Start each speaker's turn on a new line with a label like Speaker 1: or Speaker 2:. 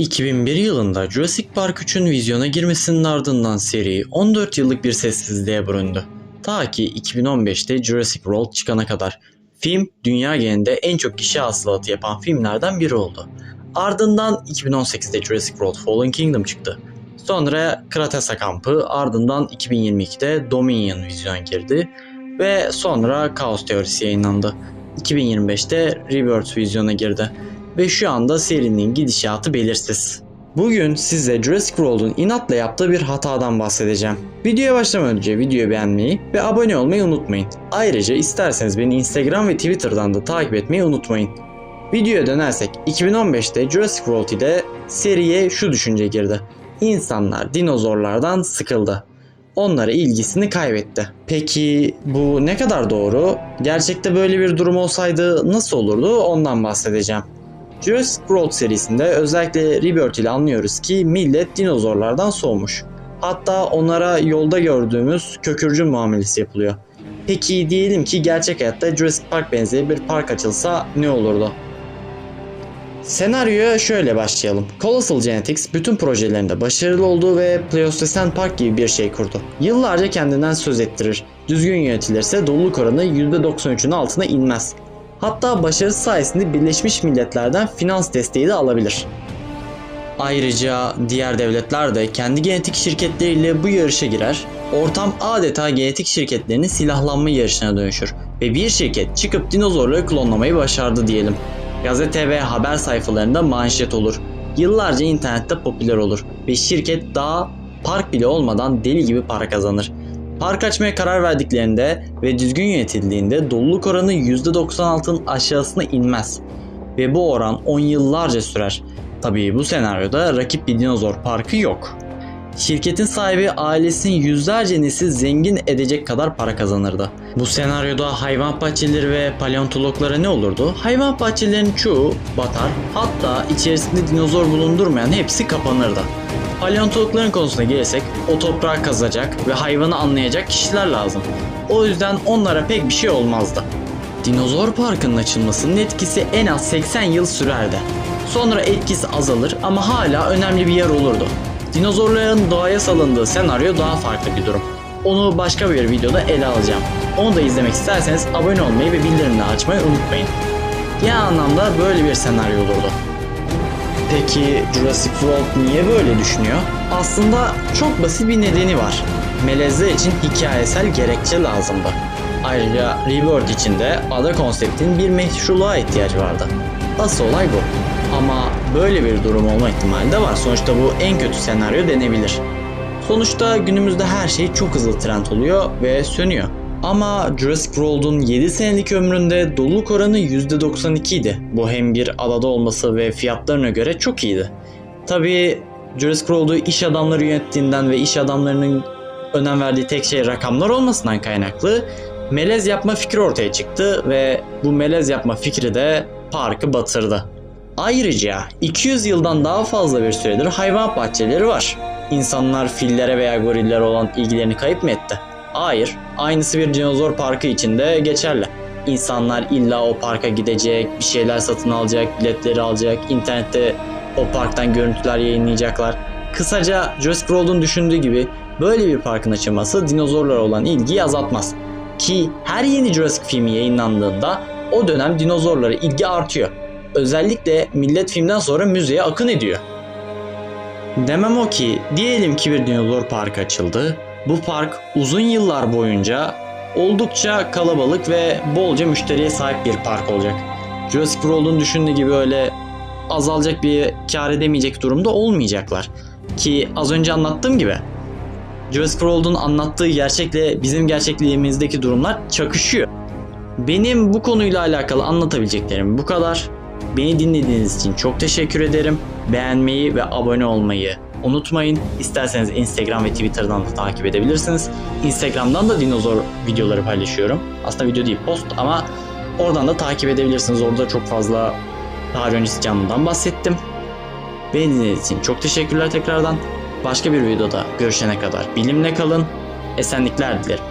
Speaker 1: 2001 yılında Jurassic Park 3'ün vizyona girmesinin ardından seri 14 yıllık bir sessizliğe büründü. Ta ki 2015'te Jurassic World çıkana kadar. Film dünya genelinde en çok kişi hasılatı yapan filmlerden biri oldu. Ardından 2018'de Jurassic World Fallen Kingdom çıktı. Sonra Kratesa kampı ardından 2022'de Dominion vizyona girdi ve sonra Kaos Teorisi yayınlandı. 2025'te Rebirth vizyona girdi ve şu anda serinin gidişatı belirsiz. Bugün size Jurassic World'un inatla yaptığı bir hatadan bahsedeceğim. Videoya başlamadan önce videoyu beğenmeyi ve abone olmayı unutmayın. Ayrıca isterseniz beni Instagram ve Twitter'dan da takip etmeyi unutmayın. Videoya dönersek 2015'te Jurassic World ile seriye şu düşünce girdi. İnsanlar dinozorlardan sıkıldı. Onlara ilgisini kaybetti. Peki bu ne kadar doğru? Gerçekte böyle bir durum olsaydı nasıl olurdu ondan bahsedeceğim. Jurassic World serisinde özellikle Rebirth ile anlıyoruz ki millet dinozorlardan soğumuş. Hatta onlara yolda gördüğümüz kökürcü muamelesi yapılıyor. Peki diyelim ki gerçek hayatta Jurassic Park benzeri bir park açılsa ne olurdu? Senaryoya şöyle başlayalım. Colossal Genetics bütün projelerinde başarılı oldu ve Pleistocene Park gibi bir şey kurdu. Yıllarca kendinden söz ettirir. Düzgün yönetilirse doluluk oranı %93'ün altına inmez. Hatta başarısı sayesinde Birleşmiş Milletler'den finans desteği de alabilir. Ayrıca diğer devletler de kendi genetik şirketleriyle bu yarışa girer. Ortam adeta genetik şirketlerinin silahlanma yarışına dönüşür ve bir şirket çıkıp dinozorları klonlamayı başardı diyelim. Gazete ve haber sayfalarında manşet olur. Yıllarca internette popüler olur ve şirket daha park bile olmadan deli gibi para kazanır. Park açmaya karar verdiklerinde ve düzgün yönetildiğinde doluluk oranı %96'ın aşağısına inmez. Ve bu oran 10 yıllarca sürer. Tabii bu senaryoda rakip bir dinozor parkı yok. Şirketin sahibi ailesinin yüzlerce nesil zengin edecek kadar para kazanırdı. Bu senaryoda hayvan bahçeleri ve paleontologlara ne olurdu? Hayvan bahçelerinin çoğu batar, hatta içerisinde dinozor bulundurmayan hepsi kapanırdı. Paleontologların konusuna gelirsek o toprağı kazacak ve hayvanı anlayacak kişiler lazım. O yüzden onlara pek bir şey olmazdı. Dinozor parkının açılmasının etkisi en az 80 yıl sürerdi. Sonra etkisi azalır ama hala önemli bir yer olurdu. Dinozorların doğaya salındığı senaryo daha farklı bir durum. Onu başka bir videoda ele alacağım. Onu da izlemek isterseniz abone olmayı ve bildirimleri açmayı unutmayın. Genel anlamda böyle bir senaryo olurdu. Peki Jurassic World niye böyle düşünüyor? Aslında çok basit bir nedeni var. Melezler için hikayesel gerekçe lazımdı. Ayrıca Rebirth için de ada konseptinin bir meşruluğa ihtiyacı vardı. Asıl olay bu. Ama böyle bir durum olma ihtimali de var. Sonuçta bu en kötü senaryo denebilir. Sonuçta günümüzde her şey çok hızlı trend oluyor ve sönüyor. Ama Jurassic World'un 7 senelik ömründe doluluk oranı %92 idi. Bu hem bir adada olması ve fiyatlarına göre çok iyiydi. Tabii Jurassic World'u iş adamları yönettiğinden ve iş adamlarının önem verdiği tek şey rakamlar olmasından kaynaklı melez yapma fikri ortaya çıktı ve bu melez yapma fikri de parkı batırdı. Ayrıca 200 yıldan daha fazla bir süredir hayvan bahçeleri var. İnsanlar fillere veya gorillere olan ilgilerini kayıp mı etti? Hayır, aynısı bir dinozor parkı için de geçerli. İnsanlar illa o parka gidecek, bir şeyler satın alacak, biletleri alacak, internette o parktan görüntüler yayınlayacaklar. Kısaca Jurassic World'un düşündüğü gibi böyle bir parkın açılması dinozorlara olan ilgiyi azaltmaz. Ki her yeni Jurassic filmi yayınlandığında o dönem dinozorlara ilgi artıyor. Özellikle millet filmden sonra müzeye akın ediyor. Demem o ki diyelim ki bir dinozor parkı açıldı. Bu park uzun yıllar boyunca oldukça kalabalık ve bolca müşteriye sahip bir park olacak. Jurassic World'un düşündüğü gibi öyle azalacak bir kar edemeyecek durumda olmayacaklar. Ki az önce anlattığım gibi Jurassic World'un anlattığı gerçekle bizim gerçekliğimizdeki durumlar çakışıyor. Benim bu konuyla alakalı anlatabileceklerim bu kadar. Beni dinlediğiniz için çok teşekkür ederim. Beğenmeyi ve abone olmayı unutmayın. İsterseniz Instagram ve Twitter'dan da takip edebilirsiniz. Instagram'dan da dinozor videoları paylaşıyorum. Aslında video değil post ama oradan da takip edebilirsiniz. Orada çok fazla tarih öncesi canlıdan bahsettim. Beni dinlediğiniz için çok teşekkürler tekrardan. Başka bir videoda görüşene kadar bilimle kalın. Esenlikler dilerim.